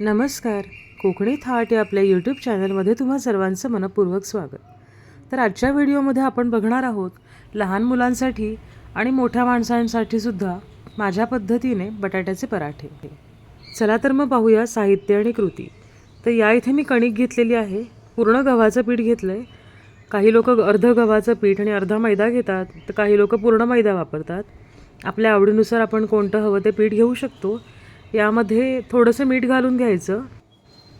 नमस्कार. कोकणी थाट या आपल्या यूट्यूब चॅनलमध्ये तुम्हा सर्वांचं मनपूर्वक स्वागत. तर आजच्या व्हिडिओमध्ये आपण बघणार आहोत लहान मुलांसाठी आणि मोठ्या माणसांसाठी सुद्धा माझ्या पद्धतीने बटाट्याचे पराठे. चला तर मग पाहूया साहित्य आणि कृती. तर या इथे मी कणिक घेतलेली आहे पूर्ण गव्हाचं पीठ घेतलं आहे काही लोक अर्ध गव्हाचं पीठ आणि अर्धा मैदा घेतात तर काही लोक पूर्ण मैदा वापरतात. आपल्या आवडीनुसार आपण कोणतं हवं ते पीठ घेऊ शकतो. यामध्ये थोडंसं मीठ घालून घ्यायचं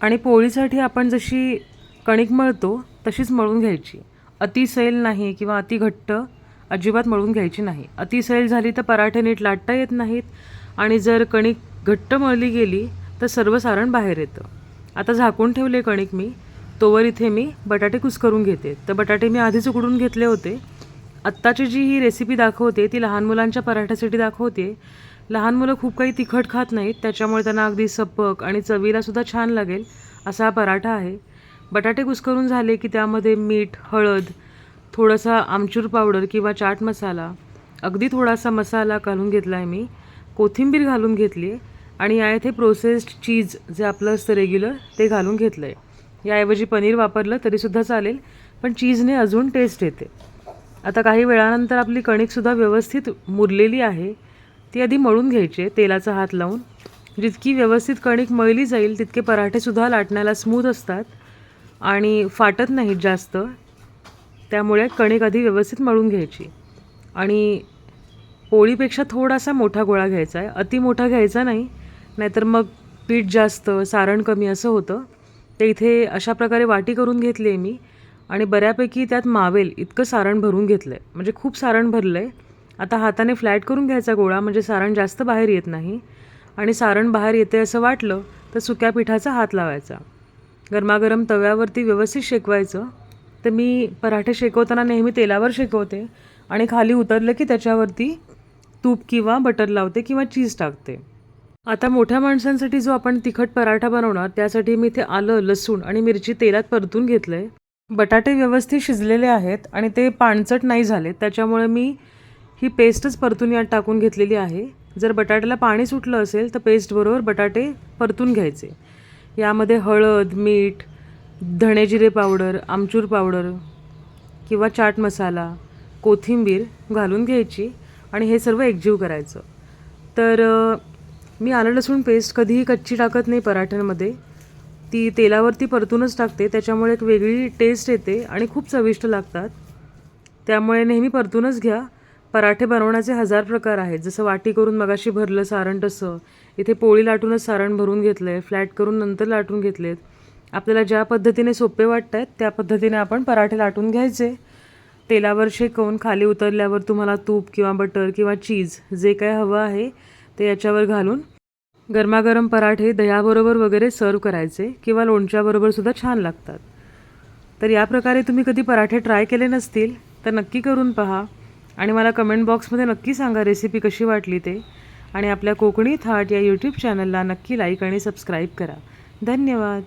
आणि पोळीसाठी आपण जशी कणिक मळतो तशीच मळून घ्यायची. अति सैल नाही किंवा अति घट्ट अजिबात मळून घ्यायची नाही. अति सैल झाली तर पराठे नीट लाटता येत नाहीत आणि जर कणिक घट्ट मळली गेली तर सर्व सारण बाहेर येतं. आता झाकून ठेवले कणिक मी. तोवर इथे मी बटाटे कुस्करून घेते. तर बटाटे मी आधीच उकडून घेतले होते. आत्ताची जी ही रेसिपी दाखवते ती लहान मुलांच्या पराठ्यासाठी दाखवते. लहान मुलं खूप काही तिखट खात नाहीत त्याच्यामुळे त्यांना अगदी सपक आणि चवीलासुद्धा छान लागेल असा हा पराठा आहे. बटाटे कुस्करून झाले की त्यामध्ये मीठ हळद थोडासा आमचूर पावडर किंवा चाट मसाला अगदी थोडासा मसाला घालून घेतला आहे मी कोथिंबीर घालून घेतली आहे आणि या इथे प्रोसेस्ड चीज जे आपलं असतं रेग्युलर ते घालून घेतलं आहे याऐवजी पनीर वापरलं तरीसुद्धा चालेल पण चीजने अजून टेस्ट येते. आता काही वेळानंतर आपली कणिकसुद्धा व्यवस्थित मुरलेली आहे. ती आधी मळून घ्यायची आहे तेलाचा हात लावून. जितकी व्यवस्थित कणिक मळली जाईल तितके पराठेसुद्धा लाटण्याला स्मूथ असतात आणि फाटत नाहीत जास्त. त्यामुळे कणिक आधी व्यवस्थित मळून घ्यायची. आणि पोळीपेक्षा थोडासा मोठा गोळा घ्यायचा आहे. अति मोठा घ्यायचा नाही नाहीतर मग पीठ जास्त सारण कमी असं होतं. ते इथे अशा प्रकारे वाटी करून घेतली आहे मी. आणि बऱ्यापैकी त्यात मावेल इतकं सारण भरून घेतलं आहे म्हणजे खूप सारण भरलं आहे आता हाताने फ्लॅट करून घ्यायचा गोळा म्हणजे सारण जास्त बाहेर येत नाही. आणि सारण बाहेर येते असं वाटलं तर सुक्या पिठाचा हात लावायचा. गरमागरम तव्यावरती व्यवस्थित शेकवायचं. तर मी पराठे शेकवताना नेहमी तेलावर शेकवते आणि खाली उतरलं की त्याच्यावरती तूप किंवा बटर लावते किंवा चीज टाकते. आता मोठ्या माणसांसाठी जो आपण तिखट पराठा बनवणार त्यासाठी मी इथे आलं लसूण आणि मिरची तेलात परतून घेतलं आहे बटाटे व्यवस्थित शिजलेले आहेत आणि ते पाणचट नाही झाले. त्याच्यामुळे मी ही पेस्टच परतून यात टाकून घेतलेली आहे. जर बटाट्याला पाणी सुटलं असेल तर पेस्टबरोबर बटाटे परतून घ्यायचे. यामध्ये हळद मीठ धणे जिरे पावडर आमचूर पावडर किंवा चाट मसाला कोथिंबीर घालून घ्यायची आणि हे सर्व एकजीव करायचं. तर मी आलं लसूण पेस्ट कधीही कच्ची टाकत नाही पराठ्यांमध्ये. ती तेलावरती परतूनच टाकते त्याच्यामुळे एक वेगळी टेस्ट येते आणि खूप चविष्ट लागतात. त्यामुळे नेहमी परतूनच घ्या. पराठे बनवण्याचे हजार प्रकार आहेत. जसं वाटी करून मगाशी भरलं सारण तसं. इथे पोळी लाटूनच सारण भरून घेतलं आहे फ्लॅट करून नंतर लाटून घेतलेत. आपल्याला ज्या पद्धतीने सोपे वाटत आहेत त्या पद्धतीने आपण पराठे लाटून घ्यायचे. तेलावर शेकवून खाली उतरल्यावर तुम्हाला तूप किंवा बटर किंवा चीज जे काय हवं आहे ते याच्यावर घालून गरमागरम पराठे दह्याबरोबर वगैरे सर्व करायचे किंवा लोणच्याबरोबर सुद्धा छान लागतात. तर या प्रकारे तुम्ही कधी पराठे ट्राय केले नसतील तर नक्की करून पहा आणि मला कमेंट बॉक्समध्ये नक्की सांगा रेसिपी कशी वाटली ते. आणि आपल्या कोकणी थाट या यूट्यूब चॅनलला नक्की लाईक आणि सबस्क्राईब करा. धन्यवाद.